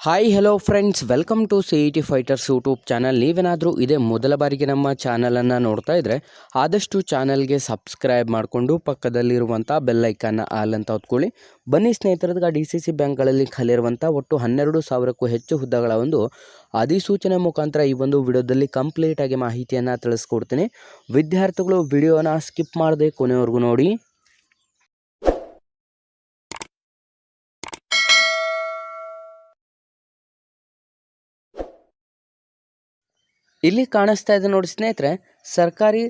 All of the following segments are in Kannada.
Hi hello friends welcome to C E T fighters YouTube channel ನೀವೇನಾದರೂ ಇದೇ ಮೊದಲ ಬಾರಿಗೆ ನಮ್ಮ ಚಾನಲನ್ನು ನೋಡ್ತಾ ಇದ್ದರೆ ಆದಷ್ಟು ಚಾನಲ್ಗೆ ಸಬ್ಸ್ಕ್ರೈಬ್ ಮಾಡಿಕೊಂಡು ಪಕ್ಕದಲ್ಲಿರುವಂಥ ಬೆಲ್ಲೈಕನ್ನ ಆಲ್ ಅಂತ ಹೊತ್ಕೊಳ್ಳಿ. ಬನ್ನಿ ಸ್ನೇಹಿತರದಾಗ ಡಿ ಸಿ ಸಿ ಬ್ಯಾಂಕ್ಗಳಲ್ಲಿ ಖಾಲಿರುವಂಥ ಒಟ್ಟು ಹನ್ನೆರಡು ಸಾವಿರಕ್ಕೂ ಹೆಚ್ಚು ಹುದ್ದೆಗಳ ಒಂದು ಅಧಿಸೂಚನೆ ಮುಖಾಂತರ ಈ ಒಂದು ವಿಡಿಯೋದಲ್ಲಿ ಕಂಪ್ಲೀಟಾಗಿ ಮಾಹಿತಿಯನ್ನು ತಿಳಿಸ್ಕೊಡ್ತೀನಿ. ವಿದ್ಯಾರ್ಥಿಗಳು ವಿಡಿಯೋನ ಸ್ಕಿಪ್ ಮಾಡದೆ ಕೊನೆವರೆಗೂ ನೋಡಿ. ಇಲ್ಲಿ ಕಾಣಿಸ್ತಾ ಇದೆ ನೋಡಿ ಸ್ನೇಹಿತರೆ, ಸರ್ಕಾರಿ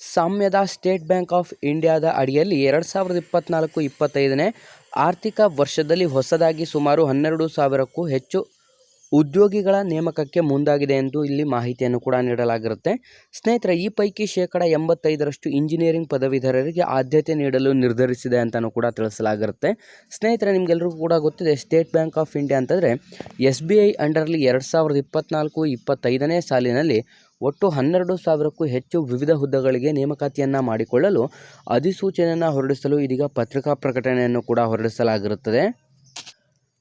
ಸಾಮ್ಯದ ಸ್ಟೇಟ್ ಬ್ಯಾಂಕ್ ಆಫ್ ಇಂಡಿಯಾದ ಅಡಿಯಲ್ಲಿ ಎರಡು ಸಾವಿರದ ಇಪ್ಪತ್ನಾಲ್ಕು ಇಪ್ಪತ್ತೈದನೇ ಆರ್ಥಿಕ ವರ್ಷದಲ್ಲಿ ಹೊಸದಾಗಿ ಸುಮಾರು ಹನ್ನೆರಡು ಸಾವಿರಕ್ಕೂ ಹೆಚ್ಚು ಉದ್ಯೋಗಿಗಳ ನೇಮಕಕ್ಕೆ ಮುಂದಾಗಿದೆ ಎಂದು ಇಲ್ಲಿ ಮಾಹಿತಿಯನ್ನು ಕೂಡ ನೀಡಲಾಗಿರುತ್ತೆ. ಸ್ನೇಹಿತರೆ, ಈ ಪೈಕಿ ಶೇಕಡ ಎಂಬತ್ತೈದರಷ್ಟು ಇಂಜಿನಿಯರಿಂಗ್ ಪದವೀಧರರಿಗೆ ಆದ್ಯತೆ ನೀಡಲು ನಿರ್ಧರಿಸಿದೆ ಅಂತಲೂ ಕೂಡ ತಿಳಿಸಲಾಗಿರುತ್ತೆ. ಸ್ನೇಹಿತರೆ ನಿಮಗೆಲ್ಲರಿಗೂ ಕೂಡ ಗೊತ್ತಿದೆ, ಸ್ಟೇಟ್ ಬ್ಯಾಂಕ್ ಆಫ್ ಇಂಡಿಯಾ ಅಂತಂದರೆ ಎಸ್ ಬಿ ಐ ಅಂಡರ್ಲಿ ಎರಡು ಸಾವಿರದ ಇಪ್ಪತ್ನಾಲ್ಕು ಇಪ್ಪತ್ತೈದನೇ ಸಾಲಿನಲ್ಲಿ ಒಟ್ಟು ಹನ್ನೆರಡು ಸಾವಿರಕ್ಕೂ ಹೆಚ್ಚು ವಿವಿಧ ಹುದ್ದೆಗಳಿಗೆ ನೇಮಕಾತಿಯನ್ನು ಮಾಡಿಕೊಳ್ಳಲು ಅಧಿಸೂಚನೆಯನ್ನು ಹೊರಡಿಸಲು ಇದೀಗ ಪತ್ರಿಕಾ ಪ್ರಕಟಣೆಯನ್ನು ಕೂಡ ಹೊರಡಿಸಲಾಗಿರುತ್ತದೆ.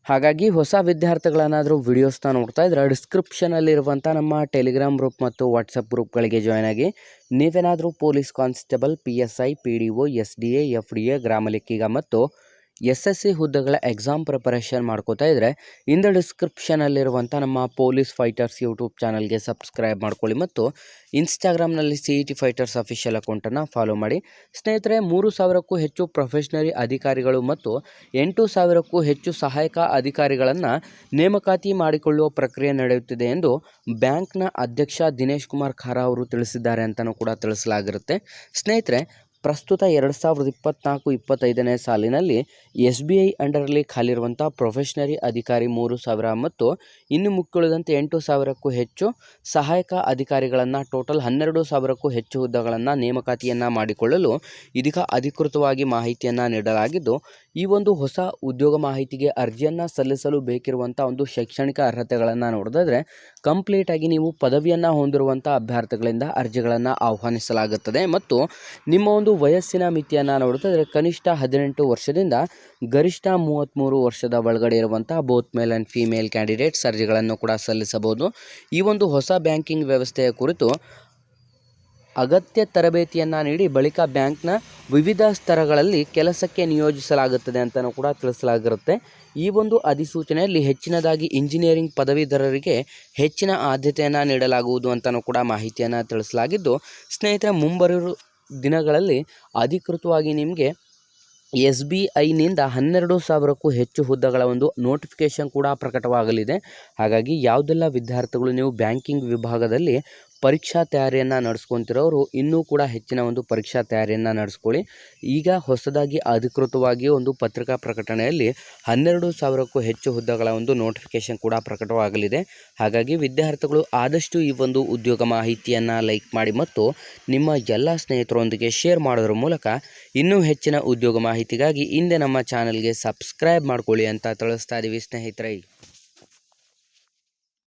ಹಾಗಾಗಿ ಹೊಸ ವಿದ್ಯಾರ್ಥಿಗಳನ್ನಾದರೂ ವಿಡಿಯೋಸ್ನ ನೋಡ್ತಾ ಇದ್ರೆ ಡಿಸ್ಕ್ರಿಪ್ಷನಲ್ಲಿರುವಂಥ ನಮ್ಮ ಟೆಲಿಗ್ರಾಮ್ ಗ್ರೂಪ್ ಮತ್ತು ವಾಟ್ಸಪ್ ಗ್ರೂಪ್ಗಳಿಗೆ ಜಾಯ್ನ್ ಆಗಿ ನೀವೇನಾದರೂ police constable P S I P D O S D A F D A ಗ್ರಾಮಲೆಕ್ಕಿಗ ಮತ್ತು ಎಸ್ ಎಸ್ ಸಿ ಹುದ್ದೆಗಳ ಎಕ್ಸಾಮ್ ಪ್ರಿಪರೇಷನ್ ಮಾಡ್ಕೋತಾ ಇದ್ದರೆ ಇಂದ ಡಿಸ್ಕ್ರಿಪ್ಷನಲ್ಲಿರುವಂಥ ನಮ್ಮ ಪೊಲೀಸ್ ಫೈಟರ್ಸ್ ಯೂಟ್ಯೂಬ್ ಚಾನಲ್ಗೆ ಸಬ್ಸ್ಕ್ರೈಬ್ ಮಾಡ್ಕೊಳ್ಳಿ ಮತ್ತು ಇನ್ಸ್ಟಾಗ್ರಾಮ್ನಲ್ಲಿ C E T fighters official ಅಕೌಂಟನ್ನು ಫಾಲೋ ಮಾಡಿ. ಸ್ನೇಹಿತರೆ, ಮೂರು ಸಾವಿರಕ್ಕೂ ಹೆಚ್ಚು ಪ್ರೊಫೆಷನರಿ ಅಧಿಕಾರಿಗಳು ಮತ್ತು ಎಂಟು ಸಾವಿರಕ್ಕೂ ಹೆಚ್ಚು ಸಹಾಯಕ ಅಧಿಕಾರಿಗಳನ್ನು ನೇಮಕಾತಿ ಮಾಡಿಕೊಳ್ಳುವ ಪ್ರಕ್ರಿಯೆ ನಡೆಯುತ್ತಿದೆ ಎಂದು ಬ್ಯಾಂಕ್ನ ಅಧ್ಯಕ್ಷ ದಿನೇಶ್ ಕುಮಾರ್ ಖಾರ ಅವರು ತಿಳಿಸಿದ್ದಾರೆ ಅಂತಲೂ ಕೂಡ ತಿಳಿಸಲಾಗಿರುತ್ತೆ. ಸ್ನೇಹಿತರೆ ಪ್ರಸ್ತುತ ಎರಡು ಸಾವಿರದ ಇಪ್ಪತ್ತ್ನಾಲ್ಕು ಇಪ್ಪತ್ತೈದನೇ ಸಾಲಿನಲ್ಲಿ ಎಸ್ ಬಿ ಐ ಅಂಡರಲ್ಲಿ ಖಾಲಿರುವಂಥ ಪ್ರೊಫೆಷನರಿ ಅಧಿಕಾರಿ ಮೂರು ಸಾವಿರ ಮತ್ತು ಇನ್ನು ಮುಕ್ಕಿಳಿದಂತೆ ಎಂಟು ಸಾವಿರಕ್ಕೂ ಹೆಚ್ಚು ಸಹಾಯಕ ಅಧಿಕಾರಿಗಳನ್ನು ಟೋಟಲ್ ಹನ್ನೆರಡು ಸಾವಿರಕ್ಕೂ ಹೆಚ್ಚು ಹುದ್ದೆಗಳನ್ನು ನೇಮಕಾತಿಯನ್ನು ಮಾಡಿಕೊಳ್ಳಲು ಇದೀಗ ಅಧಿಕೃತವಾಗಿ ಮಾಹಿತಿಯನ್ನು ನೀಡಲಾಗಿದ್ದು, ಈ ಒಂದು ಹೊಸ ಉದ್ಯೋಗ ಮಾಹಿತಿಗೆ ಅರ್ಜಿಯನ್ನು ಸಲ್ಲಿಸಲು ಬೇಕಿರುವಂಥ ಒಂದು ಶೈಕ್ಷಣಿಕ ಅರ್ಹತೆಗಳನ್ನು ನೋಡಿದ್ರೆ ಕಂಪ್ಲೀಟಾಗಿ ನೀವು ಪದವಿಯನ್ನು ಹೊಂದಿರುವಂಥ ಅಭ್ಯರ್ಥಿಗಳಿಂದ ಅರ್ಜಿಗಳನ್ನು ಆಹ್ವಾನಿಸಲಾಗುತ್ತದೆ ಮತ್ತು ನಿಮ್ಮ ಒಂದು ವಯಸ್ಸಿನ ಮಿತಿಯನ್ನು ನೋಡುತ್ತಿದ್ದರೆ ಕನಿಷ್ಠ ಹದಿನೆಂಟು ವರ್ಷದಿಂದ ಗರಿಷ್ಠ ಮೂವತ್ತ್ಮೂರು ವರ್ಷದ ಒಳಗಡೆ ಇರುವಂಥ both male and female candidates ಅರ್ಜಿಗಳನ್ನು ಕೂಡ ಸಲ್ಲಿಸಬಹುದು. ಈ ಒಂದು ಹೊಸ ಬ್ಯಾಂಕಿಂಗ್ ವ್ಯವಸ್ಥೆಯ ಕುರಿತು ಅಗತ್ಯ ತರಬೇತಿಯನ್ನು ನೀಡಿ ಬಳಿಕ ಬ್ಯಾಂಕ್ನ ವಿವಿಧ ಸ್ತರಗಳಲ್ಲಿ ಕೆಲಸಕ್ಕೆ ನಿಯೋಜಿಸಲಾಗುತ್ತದೆ ಅಂತಲೂ ಕೂಡ ತಿಳಿಸಲಾಗಿರುತ್ತೆ. ಈ ಒಂದು ಅಧಿಸೂಚನೆಯಲ್ಲಿ ಹೆಚ್ಚಿನದಾಗಿ ಇಂಜಿನಿಯರಿಂಗ್ ಪದವೀಧರರಿಗೆ ಹೆಚ್ಚಿನ ಆದ್ಯತೆಯನ್ನು ನೀಡಲಾಗುವುದು ಅಂತಲೂ ಕೂಡ ಮಾಹಿತಿಯನ್ನು ತಿಳಿಸಲಾಗಿದ್ದು, ಸ್ನೇಹಿತರೆ ಮುಂಬರುವ ದಿನಗಳಲ್ಲಿ ಅಧಿಕೃತವಾಗಿ ನಿಮಗೆ ಎಸ್ ಬಿ ಐನಿಂದ ಹನ್ನೆರಡು ಸಾವಿರಕ್ಕೂ ಹೆಚ್ಚು ಹುದ್ದೆಗಳ ಒಂದು ನೋಟಿಫಿಕೇಷನ್ ಕೂಡ ಪ್ರಕಟವಾಗಲಿದೆ. ಹಾಗಾಗಿ ಯಾವುದೆಲ್ಲ ವಿದ್ಯಾರ್ಥಿಗಳು ನೀವು ಬ್ಯಾಂಕಿಂಗ್ ವಿಭಾಗದಲ್ಲಿ ಪರೀಕ್ಷಾ ತಯಾರಿಯನ್ನು ನಡೆಸ್ಕೊತಿರೋರು ಇನ್ನೂ ಕೂಡ ಹೆಚ್ಚಿನ ಒಂದು ಪರೀಕ್ಷಾ ತಯಾರಿಯನ್ನು ನಡೆಸ್ಕೊಳ್ಳಿ. ಈಗ ಹೊಸದಾಗಿ ಅಧಿಕೃತವಾಗಿ ಒಂದು ಪತ್ರಿಕಾ ಪ್ರಕಟಣೆಯಲ್ಲಿ ಹನ್ನೆರಡು ಸಾವಿರಕ್ಕೂ ಹೆಚ್ಚು ಹುದ್ದೆಗಳ ಒಂದು ನೋಟಿಫಿಕೇಶನ್ ಕೂಡ ಪ್ರಕಟವಾಗಲಿದೆ. ಹಾಗಾಗಿ ವಿದ್ಯಾರ್ಥಿಗಳು ಆದಷ್ಟು ಈ ಒಂದು ಉದ್ಯೋಗ ಮಾಹಿತಿಯನ್ನು ಲೈಕ್ ಮಾಡಿ ಮತ್ತು ನಿಮ್ಮ ಎಲ್ಲ ಸ್ನೇಹಿತರೊಂದಿಗೆ ಶೇರ್ ಮಾಡೋದ್ರ ಮೂಲಕ ಇನ್ನೂ ಹೆಚ್ಚಿನ ಉದ್ಯೋಗ ಮಾಹಿತಿಗಾಗಿ ಹಿಂದೆ ನಮ್ಮ ಚಾನಲ್ಗೆ ಸಬ್ಸ್ಕ್ರೈಬ್ ಮಾಡ್ಕೊಳ್ಳಿ ಅಂತ ತಿಳಿಸ್ತಾ ಇದ್ದೀವಿ ಸ್ನೇಹಿತರೆ.